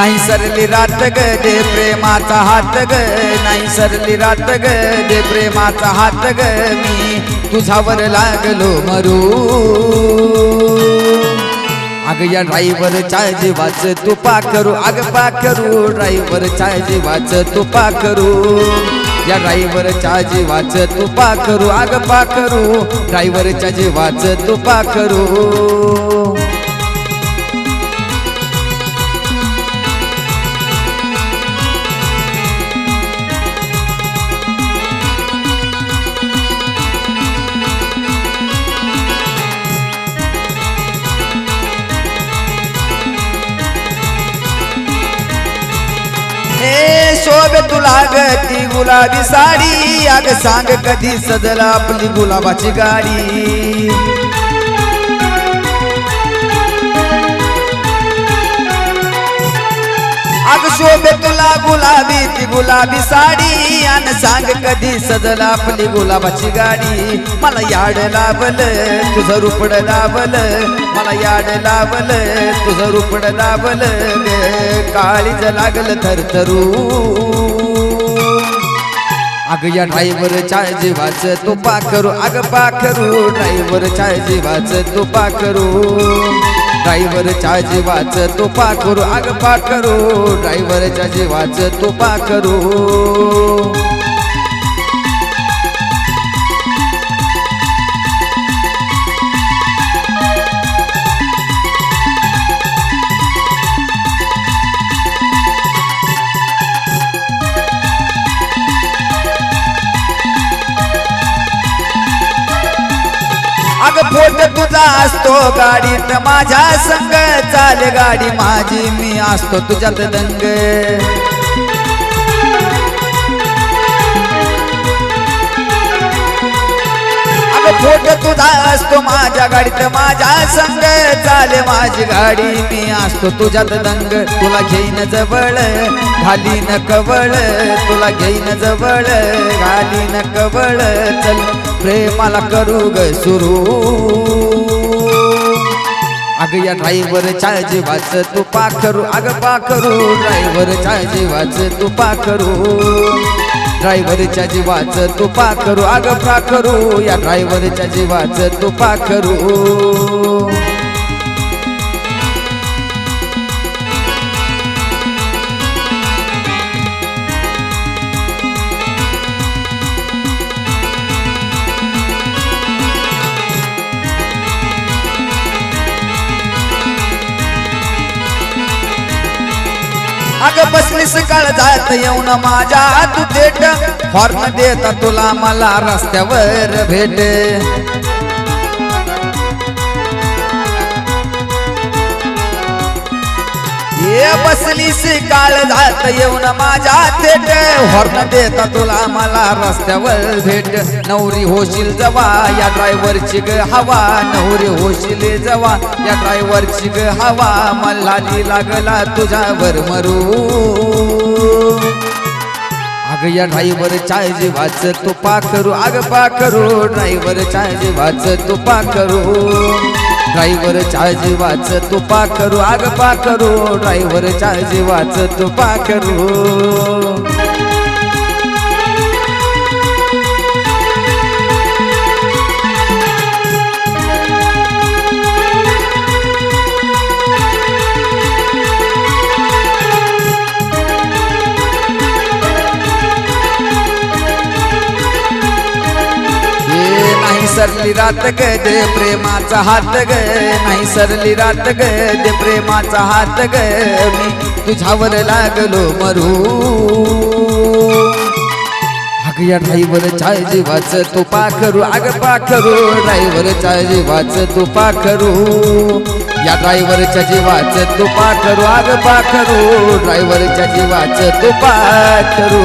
नाही सरली रात ग दे प्रेमाचा हात ग. नाही सरली रात ग दे प्रेमाचा हात ग. मी तुझावर लागलो मरू. अग या ड्रायव्हरच्या जीवाच तुपा करू. अग पा करू ड्रायव्हरच्या जीवाच तुपा करू. या ड्रायव्हरच्या जीवाच तुपा करू. अग पा करू ड्रायव्हरच्या जीवाच तुपा करू. शोभे तुला गती ती गुलाबी साडी. अग सांग कधी सजला आपली गुलाबाची गाडी? शोभे तुला गुलाबी ती गुलाबी साडी. आणि सांग कधी सजला आपली गुलाबाची गाडी. मला याड लावल तुझं रुपड लावल. मला याड लावल तुझं रुपड लावल. काळीज लागल थरथरू. अग या ड्रायव्हरच्या जीवाच तू पा करू अग पा करू ड्रायव्हरच्या जीवाच तू पा करू ड्रायव्हरच्या जीवाच तू पा करू आग पा करू. ड्रायव्हरच्या जीवाच तू पा करू. फोट तुझा असतो गाडीत माझ्या संग चाल गाडी. माझी मी असतो तुझ्यात दंग. फोट तुझा असतो माझ्या गाडीत. माझ्या संग चाले माझी गाडी. मी असतो तुझ्यात दंग. तुला घेईन जवळ. घाली न कवळ. तुला घेईन जवळ. घाली न कवळ. चल प्रेमाला करू ग सुरू. अग या ड्रायव्हरच्या जीवाच तू पा करू. अग पा करू. ड्रायव्हरच्या जीवाच तू पा करू. ड्रायव्हरच्या जीवाच तुपा करू. आग फ्रा करू. या ड्रायव्हरच्या जीवाच तुपा करू. माग बसलीस काळ जात येऊन माझ्या तू थेट हॉर्न देता तुला मला रस्त्यावर भेट. ये बसलीस काळ जात येऊन माझ्या थेट. हॉर्न देता तुला मला रस्त्यावर भेट. नवरी होशील जवा या ड्रायव्हरची ग हवा. नवरी होशील जवा या ड्रायव्हरची ग हवा. मला लागला तुझ्यावर मरू. अग या ड्रायव्हरच्या जीवाच तू करू. अग पा करू. ड्रायव्हरच्या जीवाच तू करू. ड्रायव्हरच्या जीवाच तू पा करू आग पा करू. ड्रायव्हरच्या जीवाच तू पा करू. सरली रात ग दे प्रेमाचा हात ग. नाही सरली रात ग दे प्रेमाचा हात ग. मी तुझ्यावर लागलो मरू. अग या ड्रायव्हरच्या जीवाच तू पाखरू. करू पाखरू पा करू ड्रायव्हरच्या जीवाच तू पाखरू. या ड्रायव्हरच्या जीवाच तू पा करू पाखरू ड्रायव्हरच्या जीवाच तू पाखरू.